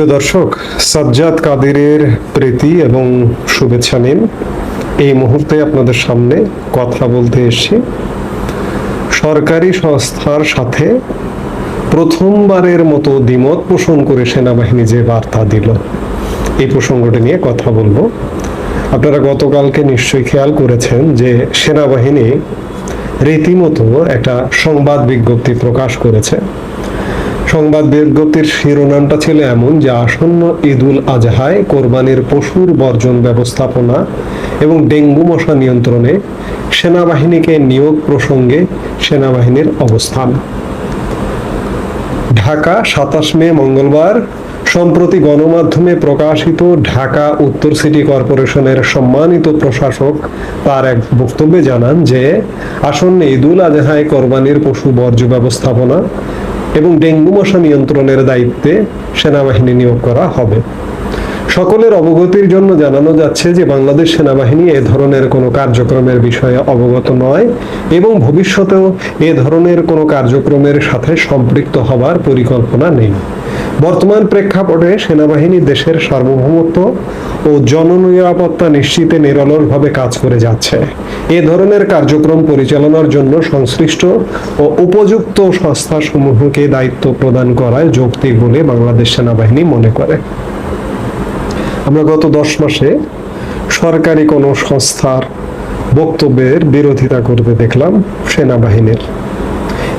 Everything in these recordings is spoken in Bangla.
প্রিয় দর্শক, সাজ্জাদ কাদেরের প্রীতি এবং শুভেচ্ছা নিন। এই মুহূর্তে আপনাদের সামনে কথা বলতে এসেছি। সরকারি সংস্থার সাথে প্রথমবারের মতো দ্বিমত পোষণ করে সেনাবাহিনী যে বার্তা দিল, এই প্রসঙ্গটি নিয়ে কথা বলব। আপনারা গতকালকে নিশ্চয়ই খেয়াল করেছেন যে সেনাবাহিনী রীতিমতো একটা সংবাদ বিজ্ঞপ্তি প্রকাশ করেছে। সংবাদ বিজ্ঞপ্তির শিরোনামটা ছিল এমন যে আসন্ন ঈদুল আজহায় কোরবানির পশুর বর্জন ব্যবস্থাপনা এবং ডেঙ্গু মশা নিয়ন্ত্রণে সেনাবাহিনীকে নিয়োগ প্রসঙ্গে সেনাবাহিনীর অবস্থান। ঢাকা, সাতাশ মে মঙ্গলবার, সম্প্রতি গণমাধ্যমে প্রকাশিত ঢাকা উত্তর সিটি কর্পোরেশনের সম্মানিত প্রশাসক তার এক বক্তব্যে জানান যে, আসন্ন ঈদুল আজহায় কোরবানির পশু বর্জ্য ব্যবস্থাপনা এবং ডেঙ্গু মশা নিয়ন্ত্রণের দায়িত্বে সেনাবাহিনী নিয়োগ করা হবে। সকলের অবগতির জন্য জানানো যাচ্ছে যে বাংলাদেশ সেনাবাহিনী এ ধরনের কোনো কার্যক্রমের বিষয়ে অবগত নয় এবং ভবিষ্যতেও এ ধরনের কোনো কার্যক্রমের সাথে সম্পৃক্ত হবার পরিকল্পনা নেই। বর্তমান প্রেক্ষাপটে সেনাবাহিনী দেশের সার্বভৌমত্ব ও জননিরাপত্তা নিশ্চিতে নিরলসভাবে কাজ করে যাচ্ছে। এ ধরনের কার্যক্রম পরিচালনার জন্য সংশ্লিষ্ট ও উপযুক্ত সংস্থাসমূহকে দায়িত্ব প্রদান করায় যৌক্তিক বলে বাংলাদেশ সেনাবাহিনী মনে করে। আমরা গত দশ মাসে সরকারি কোনো সংস্থার বক্তব্যের বিরোধিতা করতে দেখলাম সেনাবাহিনীর।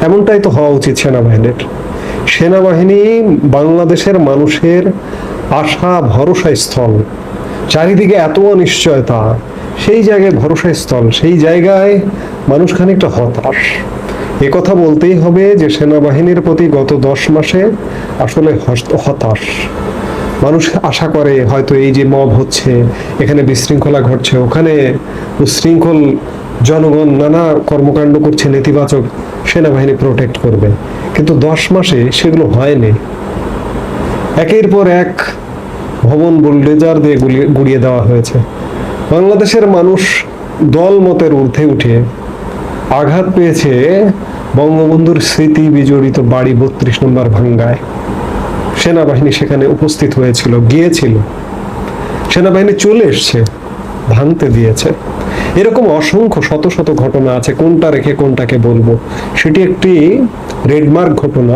এমনটাই তো হওয়া উচিত সেনাবাহিনীর। সেনাবাহিনী বাংলাদেশের মানুষের আশা, ভরসা স্থল, চারিদিকে এত অনিশ্চয়তা, সেই জায়গায় ভরসা স্থল, সেই জায়গায় মানুষ খানিকটা হতাশ। এ কথা বলতেই হবে যে সেনাবাহিনীর প্রতি গত দশ মাসে আসলে হতাশ। মানুষ আশা করে হয়তো এই যে মব হচ্ছে, এখানে বিশৃঙ্খলা ঘটছে, ওখানে উশৃঙ্খল জনগণ নানা কর্মকাণ্ড করছে, নেতিবাচক সেনাবাহিনী প্রোটেক্ট করবে। কিন্তু দশ মাসে সেগুলো হয়নি। একের পর এক ভবন বুলডেজার দিয়ে গুড়িয়ে দেওয়া হয়েছে। বাংলাদেশের মানুষ দল মতের ঊর্ধ্বে উঠে আঘাত পেয়েছে বঙ্গবন্ধুর স্মৃতি বিজড়িত বাড়ি বত্রিশ নম্বর ভাঙ্গায়। সেনাবাহিনী সেখানে উপস্থিত হয়েছিল, গিয়েছিল। সেনাবাহিনী চলে এসছে, ভাঙতে দিয়েছে। এরকম অসংখ্য শত শত ঘটনা আছে, কোনটা রেখে কোনটাকে বলব? সেটি একটি রেডমার্ক ঘটনা,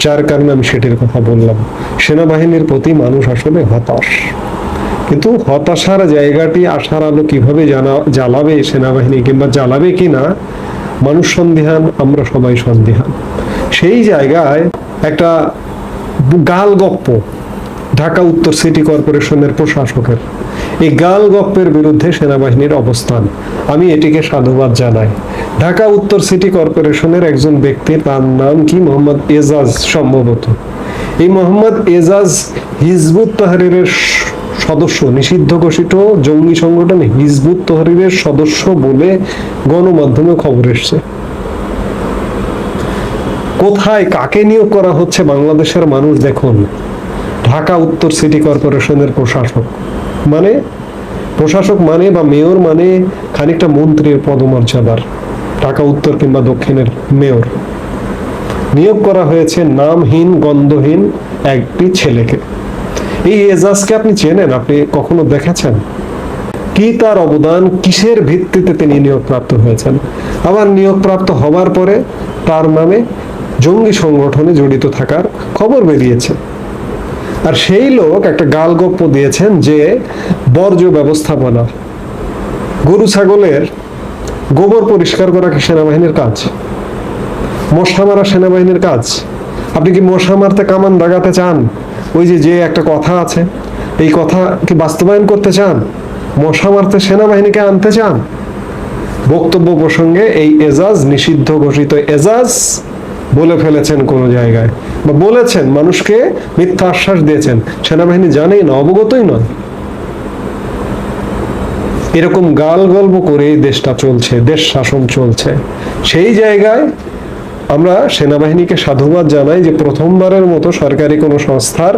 যার কারণে আমি সেটির কথা বললাম। সেনাবাহিনীর প্রতি মানুষ আসলে হতাশ। কিন্তু হতাশার জায়গাটি, আশার আলো কীভাবে জানা, জ্বালাবে সেনাবাহিনী কিংবা জ্বালাবে কিনা মানুষ সন্দিহান, আমরা সবাই সন্দিহান। সেই জায়গায় একটা গাল গপ্প ঢাকা উত্তর সিটি কর্পোরেশনের প্রশাসকের। এই গাল গপ্পের বিরুদ্ধে সেনাবাহিনীর অবস্থান। আমি এটিকে সাধুবাদ জানাই। ঢাকা উত্তর সিটি কর্পোরেশনের একজন ব্যক্তি তার নাম কি? মোহাম্মদ এজাজ, সম্ভবত। এই মোহাম্মদ এজাজ হিজবুত তাহরিরের সদস্য, নিষিদ্ধ ঘোষিত জঙ্গি সংগঠন হিজবুত তহরিরের সদস্য বলে গণমাধ্যমে খবর এসছে। কোথায় কাকে নিয়োগ করা হচ্ছে বাংলাদেশের মানুষ দেখুন। ঢাকা উত্তর সিটি কর্পোরেশনের প্রশাসক। মানে? প্রশাসক মানে বা মেয়র মানে খানিকটা মন্ত্রীর পদমর্যাদার। ঢাকা উত্তর কিংবা দক্ষিণের মেয়র। নিয়োগ করা হয়েছে নামহীন, গন্ধহীন একটি ছেলেকে। এই এজাজকে আপনি চেনেন? আপনি কখনো দেখেছেন? কি তার অবদান? কিসের ভিত্তিতে তিনি নিয়োগপ্রাপ্ত হয়েছেন? আবার নিয়োগপ্রাপ্ত হবার পরে তার নামে সংগঠনে জড়িত থাকার খবর বেরিয়েছে। আর সেই লোক একটা গালগপ্প দিয়েছেন যে বর্জ্য ব্যবস্থাপনা। গরু, ছাগলের গোবর পরিষ্কার করা সেনাবাহিনীর কাজ? মশা মারা সেনাবাহিনীর কাজ? আপনি কি মশা মারতে কামান দাগাতে চান? ওই যে যে একটা কথা আছে, এই কথা কি বাস্তবায়ন করতে চান? মশা মারতে সেনাবাহিনীকে আনতে চান? বক্তব্য প্রসঙ্গে এই এজাজ, নিষিদ্ধ ঘোষিত এজাজ বলে ফেলেছেন কোনো জায়গায় বা বলেছেন, মানুষকে মিথ্যা আশ্বাস দিয়েছেন। সেনাবাহিনী জানেই না, অবগতই নয়। এরকম গাল গল্প করে দেশটা চলছে, দেশ শাসন চলছে। সেই জায়গায় আমরা সেনাবাহিনীকে সাধুবাদ জানাই যে প্রথমবারের মতো সরকারি কোনো সংস্থার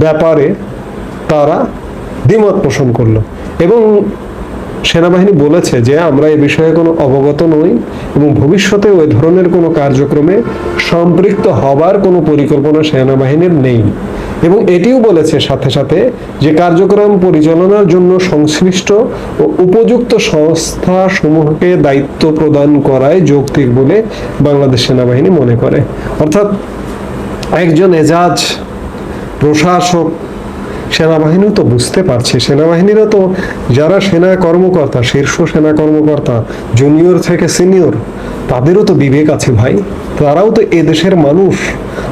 ব্যাপারে তারা দ্বিমত পোষণ করল। এবং সেনাবাহিনী বলেছে যে আমরা এ বিষয়ে কোনো অবগত নই এবং ভবিষ্যতে ওই ধরনের কোনো কার্যক্রমে সম্পৃক্ত হবার কোনো পরিকল্পনা সেনাবাহিনীর নেই। এবং এটিও বলেছে সাথে সাথে যে কার্যক্রম পরিচালনার জন্য সংশ্লিষ্ট ও উপযুক্ত সংস্থা সমূহকে দায়িত্ব প্রদান করায় যৌক্তিক বলে বাংলাদেশ সেনাবাহিনী মনে করে। অর্থাৎ একজন এজাজ, প্রশাসক সেনাবাহিনীও তো বুঝতে পারছে। সেনাবাহিনীরা তো যারা সেনা কর্মকর্তা, শীর্ষ সেনা কর্মকর্তা জুনিয়র থেকে সিনিয়র তাদেরও তো বিবেক আছে ভাই। তারাও তো এ দেশের মানুষ।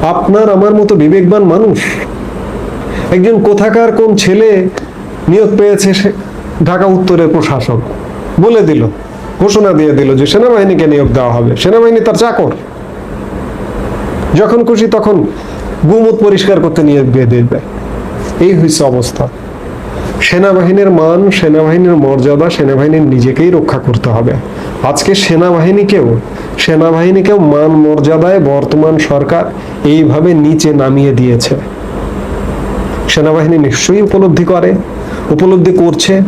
আপনার আমার মতো বিবেকবান মানুষ। একজন কোথাকার কোন ছেলে নিয়োগ পেয়েছে ঢাকা উত্তরের প্রশাসক, বলে দিল, ঘোষণা দিয়ে দিল যে সেনাবাহিনীকে নিয়োগ দেওয়া হবে। সেনাবাহিনী তার চাকর। যখন খুশি তখন গুমুত পরিষ্কার করতে নিয়োগ দিয়ে দিবে। এই হয়েছে অবস্থা। সেনাবাহিনীর মান, সেনাবাহিনীর মর্যাদা, সেনাবাহিনীর নিজেকেই রক্ষা করতে হবে। আজকে সেনাবাহিনীকেও সেনাবাহিনীকেও মান, মর্যাদায় বর্তমান সরকার এইভাবে নিচে নামিয়ে দিয়েছে। সেনাবাহিনী নিশ্চয়ই উপলব্ধি করে, উপলব্ধি করছে।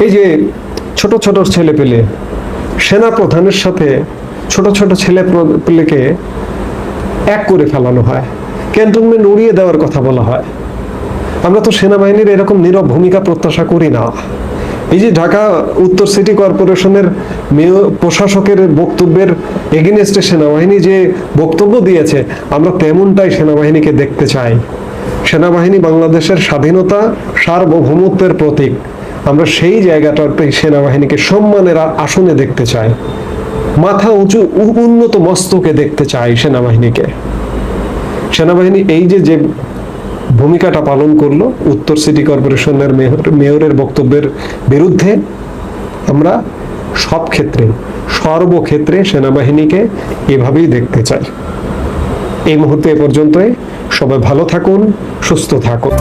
এই যে ছোট ছোট ছেলে পেলে সেনা প্রধানের সাথে ছোট ছোট ছেলে পেলেকে এক করে ফেলানো হয়। ক্যান্টনমেন্ট উড়িয়ে দেওয়ার কথা বলা হয়। আমরা তো সেনাবাহিনীর এরকম নীরব ভূমিকা প্রত্যাশা করি না। এই যে ঢাকা উত্তর সিটি কর্পোরেশনের প্রশাসকের বক্তব্যের এগেনস্টে সেনাবাহিনী যে বক্তব্য দিয়েছে, আমরা তেমনটাই সেনাবাহিনীকে দেখতে চাই। সেনাবাহিনী বাংলাদেশের স্বাধীনতা, সার্বভৌমত্বের প্রতীক। আমরা সেই জায়গাটাতে সেনাবাহিনীকে সম্মানের আসনে দেখতে চাই। মাথা উঁচু, উন্নত মস্তকে দেখতে চাই সেনাবাহিনীকে। সেনাবাহিনী এই যে যে ভূমিকাটা পালন করল উত্তর সিটি কর্পোরেশনের মেয়রের বক্তব্যের বিরুদ্ধে। আমরা সব ক্ষেত্রে, সর্বক্ষেত্রে সেনাবাহিনীকে এভাবেই দেখতে চাই। এই মুহূর্তে এ পর্যন্তই। সবাই ভালো থাকুন, সুস্থ থাকুন।